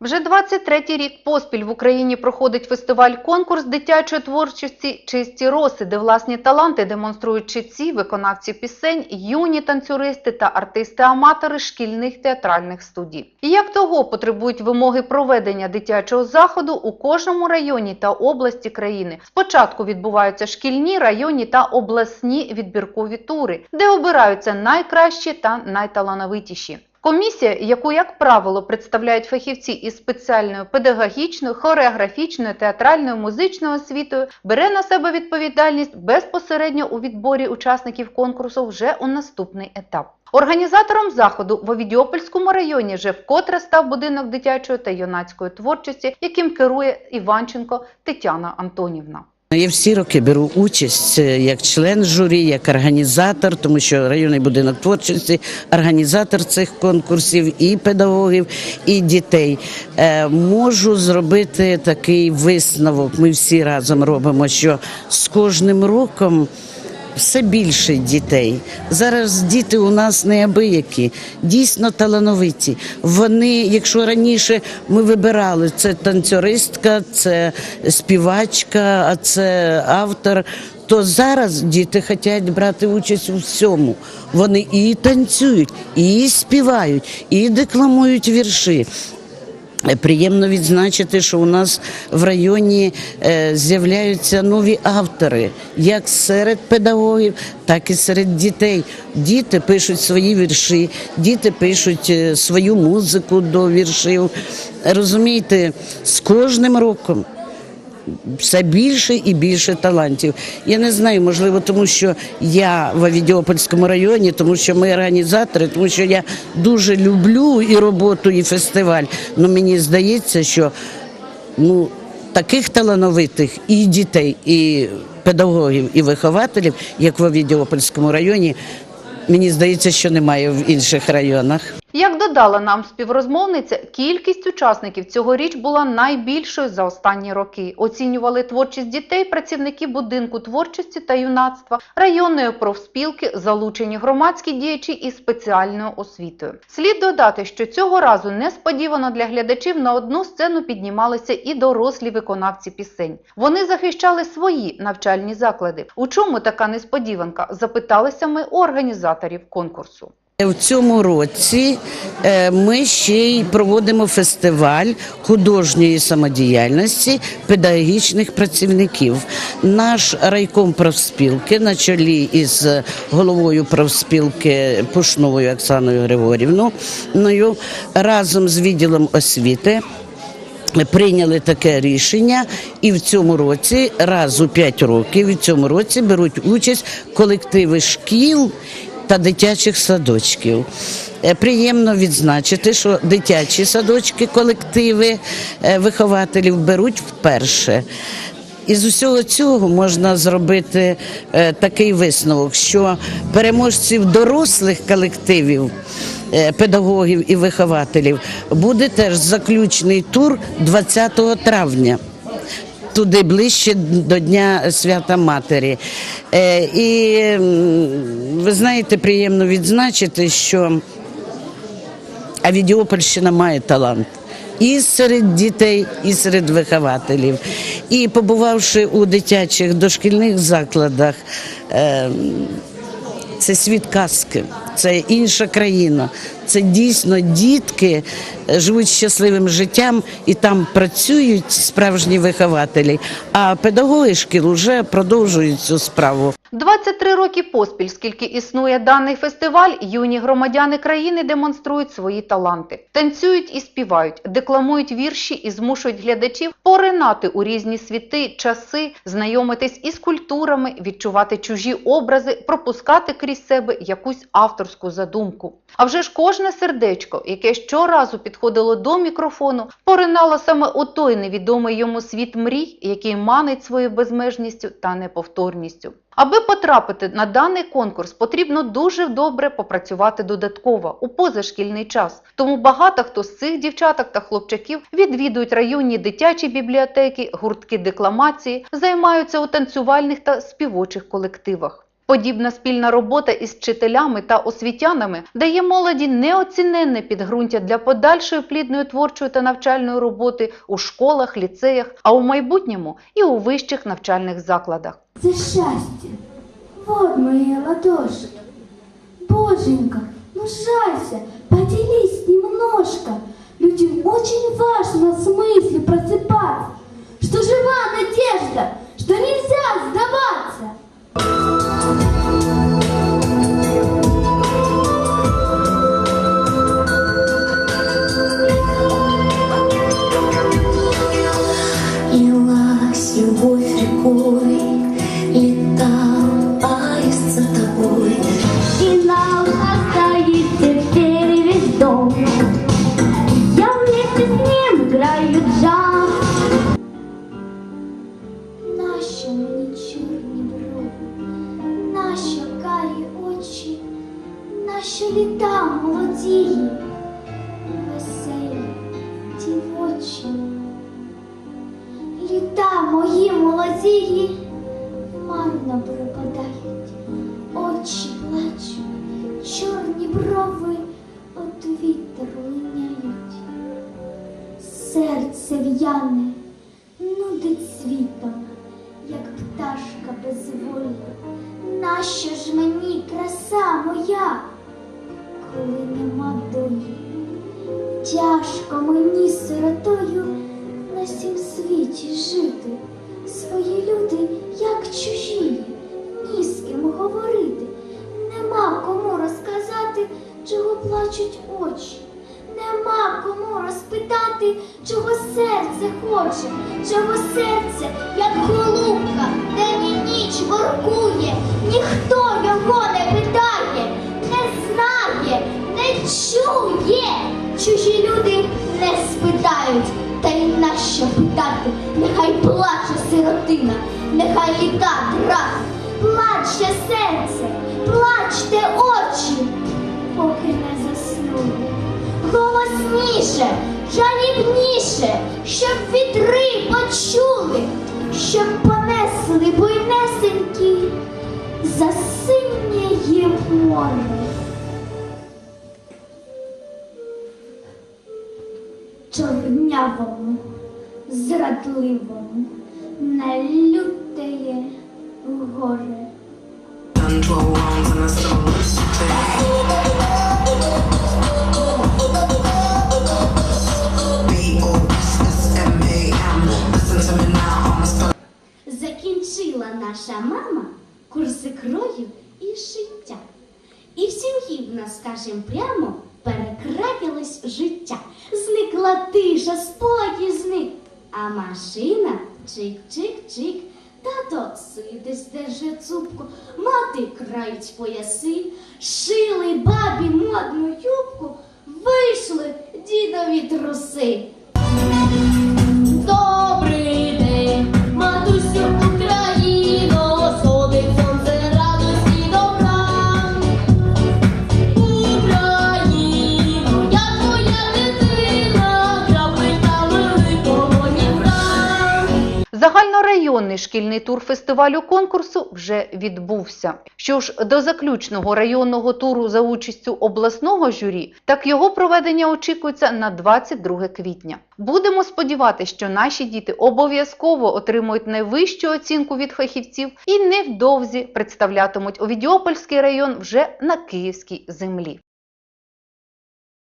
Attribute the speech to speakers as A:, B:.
A: Вже 23-й рік поспіль в Україні проходить фестиваль-конкурс дитячої творчості «Чисті роси», де власні таланти демонструють читці, виконавці пісень, юні танцюристи та артисти-аматори шкільних театральних студій. І як того потребують вимоги проведення дитячого заходу у кожному районі та області країни. Спочатку відбуваються шкільні, районні та обласні відбіркові тури, де обираються найкращі та найталановитіші. Комісія, яку, як правило, представляють фахівці із спеціальною педагогічною, хореографічною, театральною, музичною освітою, бере на себе відповідальність безпосередньо у відборі учасників конкурсу вже у наступний етап. Організатором заходу в Овідіопольському районі вже вкотре став будинок дитячої та юнацької творчості, яким керує Іванченко Тетяна Антонівна.
B: Я всі роки беру участь е, як член журі, як організатор, тому що районний будинок творчості, організатор цих конкурсів, і педагогів, і дітей. Е, Можу зробити такий висновок. Ми всі разом робимо, що з кожним роком. Все більше дітей. Зараз діти у нас неабиякі, дійсно талановиті. Вони, якщо раніше ми вибирали це танцюристка, це співачка, а це автор. То зараз діти хочуть брати участь у всьому. Вони і танцюють, і співають, і декламують вірші. Е, Приємно відзначити, що у нас в районі е, з'являються нові автори, як серед педагогів, так і серед дітей. Діти пишуть свої вірші, діти пишуть е, свою музику до віршів. Розумієте, з кожним роком все більше і більше талантів. Я не знаю, можливо, тому що я в Авідіопольському районі, тому що ми організатори, тому що я дуже люблю і роботу, і фестиваль. Ну мені здається, що ну таких талановитих і дітей, і педагогів, і вихователів, як в Авідіопольському районі, мені здається, що немає в інших районах.
A: Як додала нам співрозмовниця, кількість учасників цьогоріч була найбільшою за останні роки. Оцінювали творчість дітей працівники будинку творчості та юнацтва, районної профспілки, залучені громадські діячі із спеціальною освітою. Слід додати, що цього разу несподівано для глядачів на одну сцену піднімалися і дорослі виконавці пісень. Вони захищали свої навчальні заклади. У чому така несподіванка? Запиталися ми у організаторів конкурсу.
B: В цьому році е, ми ще й проводимо фестиваль художньої самодіяльності педагогічних працівників. Наш райком профспілки на чолі із головою профспілки Пушновою Оксаною Григорівною разом з відділом освіти. Прийняли таке рішення, і в цьому році, раз у 5 років, в цьому році беруть участь колективи шкіл та дитячих садочків. Е, Приємно відзначити, що дитячі садочки, колективи е, вихователів беруть вперше. Із усього цього можна зробити е, такий висновок, що переможців дорослих колективів, педагогів і вихователів буде теж заключний тур 20 травня туди ближче до Дня Свята Матері. І ви знаєте, приємно відзначити, що Авідіопольщина має талант. І серед дітей, і серед вихователів. І побувавши у дитячих дошкільних закладах, е, це світ казки, це інша країна. Це дійсно дітки е, живуть щасливим життям і там працюють справжні вихователі. А педагоги шкіл вже продовжують цю справу.
A: 23 роки поспіль, скільки існує даний фестиваль, юні громадяни країни демонструють свої таланти, танцюють і співають, декламують вірші і змушують глядачів поринати у різні світи, часи, знайомитись із культурами, відчувати чужі образи, пропускати крізь себе якусь авторську задумку. А вже ж кожне сердечко, яке щоразу підходило до мікрофону, поринало саме у той невідомий йому світ мрій, який манить своєю безмежністю та неповторністю. Аби потрапити на даний конкурс, потрібно дуже добре попрацювати додатково у позашкільний час. Тому багато хто з цих дівчаток та хлопчаків відвідують районні дитячі бібліотеки, гуртки декламації, займаються у танцювальних та співочих колективах. Подібна спільна робота із вчителями та освітянами дає молоді неоціненне підґрунтя для подальшої плідної творчої та навчальної роботи у школах, ліцеях, а у майбутньому і у вищих навчальних закладах.
C: за счастье. Вот мои ладошки. Боженька, ну жалься, поделись немножко. Людям очень важно с мыслью просыпаться, что жива надежда, что нельзя нащо літа молодії, веселі дівочі. Літа мої молодії марно припадають, очі плачуть, чорні брови от вітру линяють. Серце в'яне, нудить світом, як пташка безвольна. Нащо ж мені краса моя, коли нема долі? Тяжко мені сиротою на сім світі жити. Свої люди, як чужі, ні з ким говорити. Нема кому розказати, чого плачуть очі. Нема кому розпитати, чого серце хоче, чого серце, як голубка, день і ніч воркує, ніхто його не питає, не знає, не чує. Чужі люди не спитають, плаче сиротина, нехай літа раз, плаче серце, плачте очі, поки не заснули голосніше, жалібніше, щоб вітри почули, щоб понесли буйнесенькі за синє море. Чорнявому, зрадливому, на лютеє горе.
D: Done 12 wrongs and I still lose today. B-O-S-S-M-A-M. Listen to me now, I'ma start.
C: Закінчила наша мама курси крою і шиття. І в сім'ї скажем прямо, перекракилось життя. Зникла тиша, спокій зник. А машина чик-чик-чик. Тато сидить, держи цупку, мати крають пояси, шили бабі модну юбку, вийшли дідові труси.
A: Загальнорайонний шкільний тур фестивалю конкурсу вже відбувся. Що ж до заключного районного туру за участю обласного журі, так його проведення очікується на 22 квітня. Будемо сподіватися, що наші діти обов'язково отримують найвищу оцінку від фахівців і невдовзі представлятимуть Овідіопольський район вже на київській землі.